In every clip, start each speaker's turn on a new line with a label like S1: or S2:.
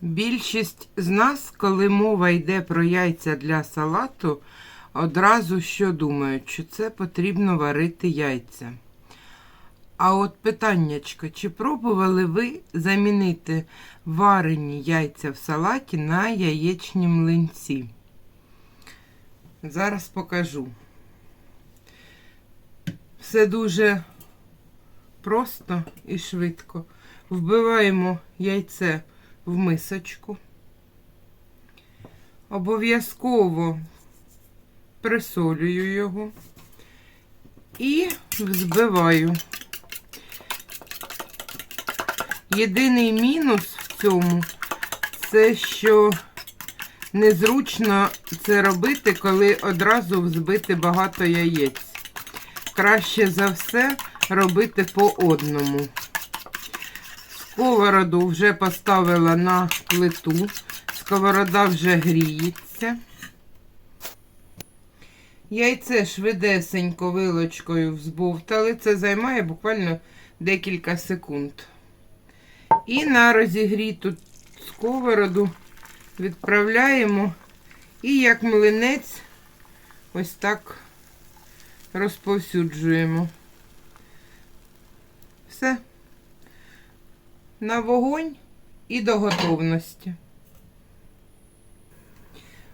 S1: Більшість з нас, коли мова йде про яйця для салату, одразу що думають, що це потрібно варити яйця. А от питаннячко, чи пробували ви замінити варені яйця в салаті на яєчні млинці? Зараз покажу. Все дуже просто і швидко. Вбиваємо яйце в мисочку. Обов'язково присолюю його і взбиваю. Єдиний мінус в цьому це що незручно це робити, коли одразу взбити багато яєць. Краще за все робити по одному. Сковороду вже поставила на плиту. Сковорода вже гріється. Яйце швидесенько вилочкою взбовтали. Це займає буквально декілька секунд. І на розігріту сковороду відправляємо і як млинець ось так розповсюджуємо. Все. На вогонь і до готовності.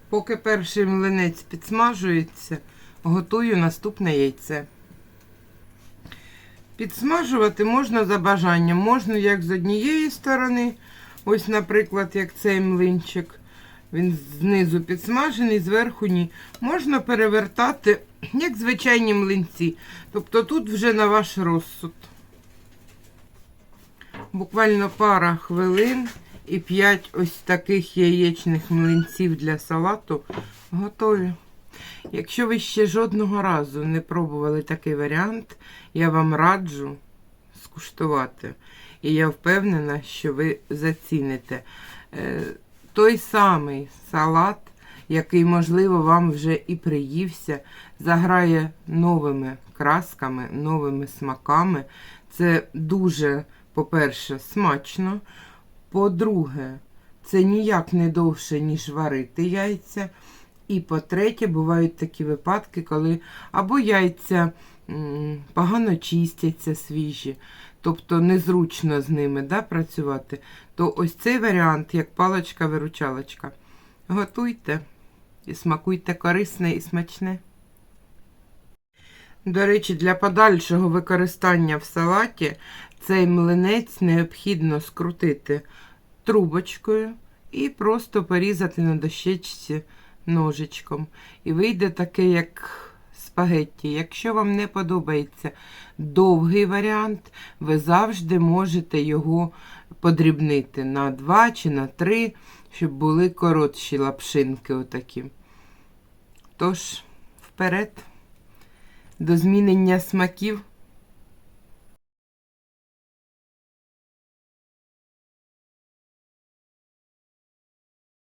S1: Поки перший млинець підсмажується, готую наступне яйце. Підсмажувати можна за бажанням. Можна як з однієї сторони, ось, наприклад, як цей млинчик. Він знизу підсмажений, зверху ні. Можна перевертати, як звичайні млинці. Тобто тут вже на ваш розсуд. Буквально пара хвилин і 5 ось таких яєчних млинців для салату готові. Якщо ви ще жодного разу не пробували такий варіант, я вам раджу скуштувати. І я впевнена, що ви заціните Е, той самий салат, який, можливо, вам вже і приївся, заграє новими красками, новими смаками. Це дуже, по-перше, смачно. По-друге, це ніяк не довше, ніж варити яйця. І по-третє, бувають такі випадки, коли або яйця погано чистяться свіжі, тобто незручно з ними да, працювати, то ось цей варіант, як паличка-виручалочка. Готуйте і смакуйте корисне і смачне. До речі, для подальшого використання в салаті цей млинець необхідно скрутити трубочкою і просто порізати на дощечці ножичком. І вийде таке, як спагетті. Якщо вам не подобається довгий варіант, ви завжди можете його подрібнити на 2 чи на 3, щоб були коротші лапшинки отакі. Тож, вперед, до змінення смаків.